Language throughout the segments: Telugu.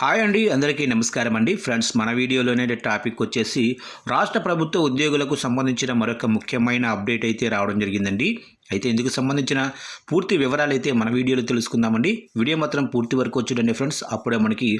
హాయ్ అండి అందరికీ నమస్కారం అండి. ఫ్రెండ్స్ మన వీడియోలోనే టాపిక్ వచ్చేసి రాష్ట్ర ప్రభుత్వ ఉద్యోగులకు సంబంధించిన మరొక ముఖ్యమైన అప్డేట్ అయితే రావడం జరిగిందండి. అయితే ఇందుకు సంబంధించిన పూర్తి వివరాలు అయితే మన వీడియోలో తెలుసుకుందామండి. వీడియో మాత్రం పూర్తి వరకు చూడండి ఫ్రెండ్స్. అప్పుడే మనకి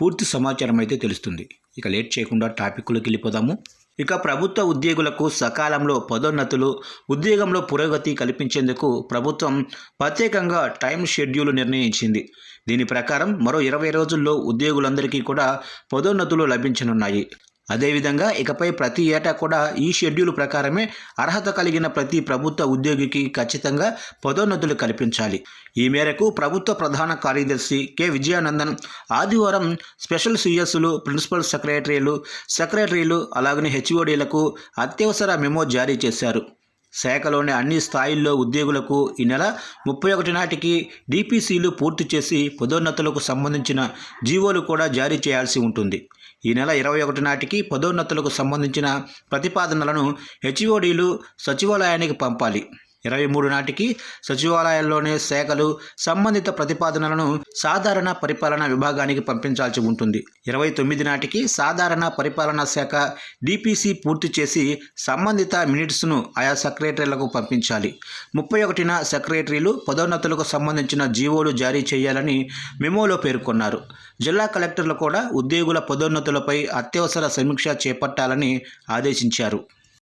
పూర్తి సమాచారం అయితే తెలుస్తుంది. ఇక లేట్ చేయకుండా టాపిక్లోకి వెళ్ళిపోదాము. ఇక ప్రభుత్వ ఉద్యోగులకు సకాలంలో పదోన్నతులు ఉద్యోగంలో పురోగతి కల్పించేందుకు ప్రభుత్వం ప్రత్యేకంగా టైం షెడ్యూల్ నిర్ణయించింది. దీని ప్రకారం మరో ఇరవై రోజుల్లో ఉద్యోగులందరికీ కూడా పదోన్నతులు లభించనున్నాయి. అదేవిధంగా ఇకపై ప్రతి ఏటా కూడా ఈ షెడ్యూల్ ప్రకారమే అర్హత కలిగిన ప్రతి ప్రభుత్వ ఉద్యోగికి ఖచ్చితంగా పదోన్నతులు కల్పించాలి. ఈ మేరకు ప్రభుత్వ ప్రధాన కార్యదర్శి కె. విజయానందన్ ఆదివారం స్పెషల్ సిఎస్లు ప్రిన్సిపల్ సెక్రటరీలు సెక్రటరీలు అలాగనే హెచ్ఓడీలకు అత్యవసర మెమో జారీ చేశారు. శాఖలోని అన్ని స్థాయిల్లో ఉద్యోగులకు ఈ నెల ముప్పై ఒకటి నాటికి డీపీసీలు పూర్తి చేసి పదోన్నతులకు సంబంధించిన జీవోలు కూడా జారీ చేయాల్సి ఉంటుంది. ఈ నెల ఇరవై ఒకటి నాటికి పదోన్నతులకు సంబంధించిన ప్రతిపాదనలను హెచ్ఓడీలు సచివాలయానికి పంపాలి. ఇరవై మూడు నాటికి సచివాలయాల్లోనే శాఖలు సంబంధిత ప్రతిపాదనలను సాధారణ పరిపాలన విభాగానికి పంపించాల్సి ఉంటుంది. ఇరవై తొమ్మిది నాటికి సాధారణ పరిపాలనా శాఖ డిపిసి పూర్తి చేసి సంబంధిత మినిట్స్ను ఆయా సెక్రటరీలకు పంపించాలి. ముప్పై ఒకటిన సెక్రటరీలు పదోన్నతులకు సంబంధించిన జీవోలు జారీ చేయాలని మెమోలో పేర్కొన్నారు. జిల్లా కలెక్టర్లు కూడా ఉద్యోగుల పదోన్నతులపై అత్యవసర సమీక్ష చేపట్టాలని ఆదేశించారు.